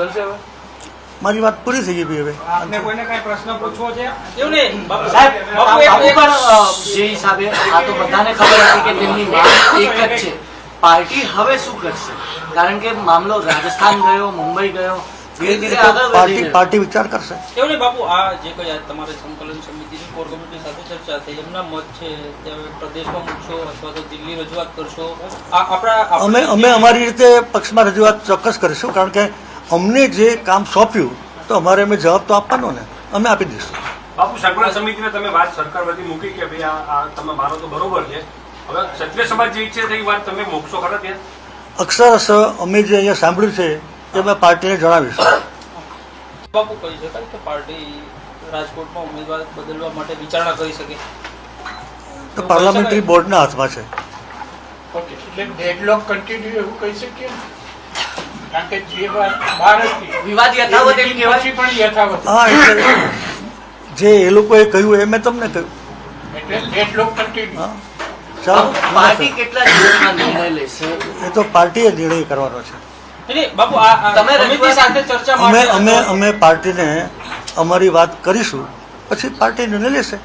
બદલશે હવે? મારી વાત પૂરી થઈ ગઈ ભાઈ હવે. આપને કોઈને કઈ પ્રશ્ન પૂછવો છે? એવું નહીં. બાપુ સાહેબ બાપુ પણ જે હિસાબે આ તો બધાને ખબર હતી કે તેમની માંગ એક જ છે. પાર્ટી હવે શું કરશે? કારણ કે મામલો રાજસ્થાન ગયો મુંબઈ ગયો ધીરે ધીરે આગળ પાર્ટી પાર્ટી વિચાર કરશે. એવું નહીં બાપુ આ જે કોઈ આ તમારે સંકલન સમિતિની કોર કમિટી સાથે ચર્ચા થઈ એમના મત છે તે હવે પ્રદેશમાં મૂકશો અથવા તો દિલ્હી રજૂઆત કરશો. આ આપણા અમે અમે અમારી રીતે પક્ષમાં રજૂઆત ચોક્કસ કરીશું કારણ કે અમને જે કામ સોંપ્યું તો અમારે અમે જવાબ તો આપવાનો ને. અમે આપી દઈશું. બાપુ સંકલન સમિતિને તમે વાત સરકાર વતી મૂકી કે ભાઈ આ તમે માનો તો બરોબર છે. હવે ક્ષત્રિય સમાજ જે ઈચ્છે એ વાત તમે મોકશો ખરા ત્યાં? અક્ષરશ અમે જે અહીંયા સાંભળ્યું છે એ અમે પાર્ટીને જણાવીશું. બાપુ કહી શકાય કે પાર્ટી રાજકોટમાં ઉમેદવાર બદલવા માટે વિચારણા કરી શકે? તો પાર્લામેન્ટરી બોર્ડના હાથમાં છે. ઓકે. એટલે ડેડલોક કન્ટિન્યુ એવું કહી શકીએ? કારણ કે જે બહાર વિવાદ યથાવત એમ એ કહેવાય. પણ યથાવત હા એટલે જે એ લોકોએ કહ્યું એ મેં તમને કહ્યું. એટલે કન્ટિન્યુ ચાલો પાર્ટી કેટલા નિર્ણય લેશે? એ તો પાર્ટીએ નિર્ણય કરવાનો છે. બાપુ આ આ તમે રજૂઆત- સાથે ચર્ચા અમે અમે અમે પાર્ટીને અમારી વાત કરીશું પછી પાર્ટી નિર્ણય લેશે.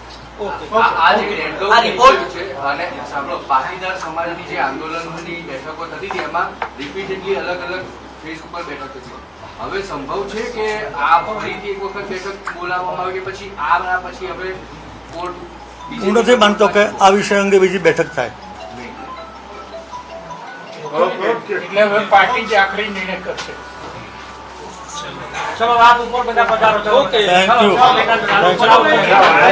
પાટીદાર સમાજની જે આંદોલનની બેઠકો થતી હતી એમાં રિપીટેડલી અલગ અલગ ફેઝ ઉપર બેઠકો છે હવે સંભવ છે કે આ ફરીથી એક વખત બેઠક બોલાવવામાં આવે કે પછી આ ના પછી હવે કોર્ટ બીજી હું નથી માનતો કે આ વિષય અંગે બીજી બેઠક થાય? એટલે હવે પાર્ટી જ આખરી નિર્ણય કરશે. ચલો વાત ઉપર બધા પધારો. ચલો. Okay thank you thank you